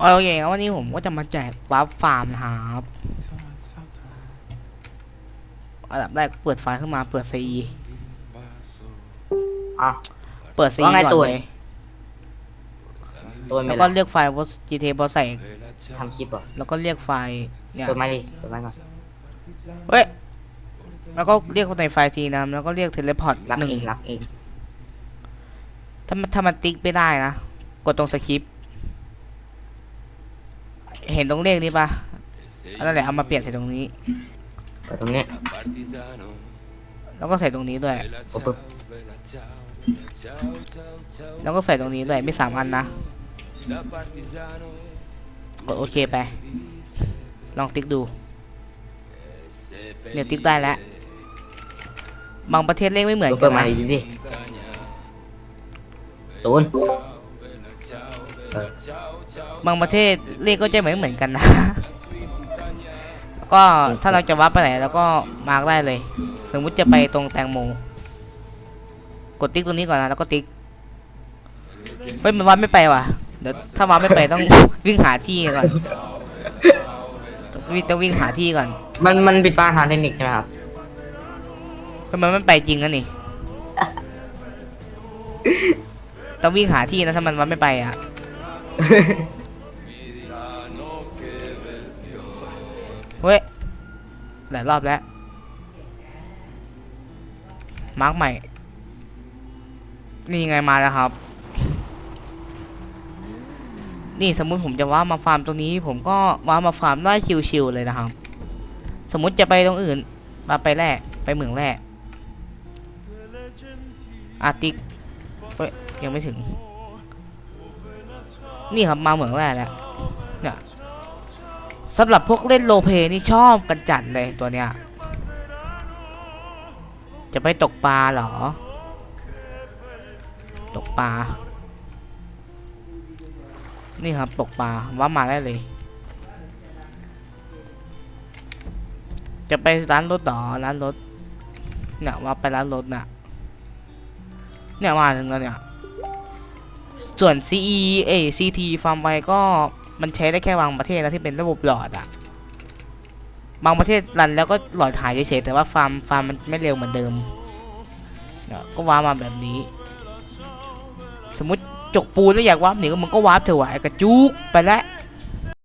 โอเคครับวันนี้ผมก็จะมาแจกวาร์ปฟาร์มนะครับอันดับแรกเปิดไฟล์ขึ้นมาเปิดซีอะ เปิดซีว่าไงก่อนตูนเลยตัวแล้ไม่วละก็เลือกไฟล์ว่า GTA พอใส่ทำคลิปเหรอแล้วก็เรียกไฟล์เนี่ยตัวไม่ดิตัวไม่ก่อน เฮ้ย แล้วก็เรียกในไฟล์ทีนะแล้วก็เรียกเทเลพอร์ตรับหนึ่งเองรับเองถ้ามันถ้ามันติ๊กไม่ได้นะ กดตรงสคริปต์ เห็นตรงเลขนี้ปะอันนั่นแหละเอามาเปลี่ยนใส่ตรงนี้กดตรงเนี้ย แล้วก็ใส่ตรงนี้ด้วยปุ๊บปุ๊บแล้วก็ใส่ตรงนี้ด้วยไม่สามอันนะกดโอเคไป ลองติ๊กดูเนี่ยติ๊กได้แล้ว บางประเทศเลขไม่เหมือนตัวกัเปินดมานะดิดิตูนเออ บางประเทศเลขก็จะไม่เหมือนกันนะ ก็ถ้าเราจะวัดไปไหนเราก็มาร์กได้เลย สมมุติจะไปตรงแตงโม กดติ๊กตรงนี้ก่อนนะแล้วก็ติ๊ก เฮ้ยมันวัดไม่ไปว่ะ เดี๋ยวถ้าวัดไม่ไปต้องวิ่งหาที่ก่อนต้องวิ่งต้องวิ่งหาที่ก่อน มันมันปิดบ้านทางเทคนิคใช่ไหมครับทำไมมันไปจริงอะนี่ ต้องวิ่งหาที่นะถ้ามันวัดไม่ไปอะ เฮ้ยหลายรอบแล้ว มาร์กใหม่ นี่ไงมาแล้วครับ นี่สมมุติผมจะว่ามาฟาร์มตรงนี้ ผมก็ว่ามาฟาร์มได้ชิวๆเลยนะครับ สมมุติจะไปตรงอื่น มาไปแร่ไปเหมืองแร่อาติกเฮ้ยยังไม่ถึง นี่ครับมาเหมืองแร่แล้วเนี่ยสำหรับพวกเล่นโลเพนี่ชอบกันจัดเลยตัวเนี้ย จะไปตกปลาเหรอ ตกปลา นี่ครับตกปลาว่ามาได้เลย จะไปร้านรถต่อร้านรถเนี่ยว่าไปร้านรถน่ะเนี่ยมาถึงแล้วเนี่ย ส่วน CE เอ CT ฟาร์มไวก็มันใช้ได้แค่บางประเทศนะที่เป็นระบบหลอดอะบางประเทศรันแล้วก็หลอดหายเฉยๆแต่ว่าฟาร์มฟาร์มมันไม่เร็วเหมือนเดิมก็ว้าร์มาแบบนี้ สมมติจกปูนแล้วอยากวาร์ปหนีก็มันก็วาร์ปเถอะวะไอ้กระจุกไปแล้ว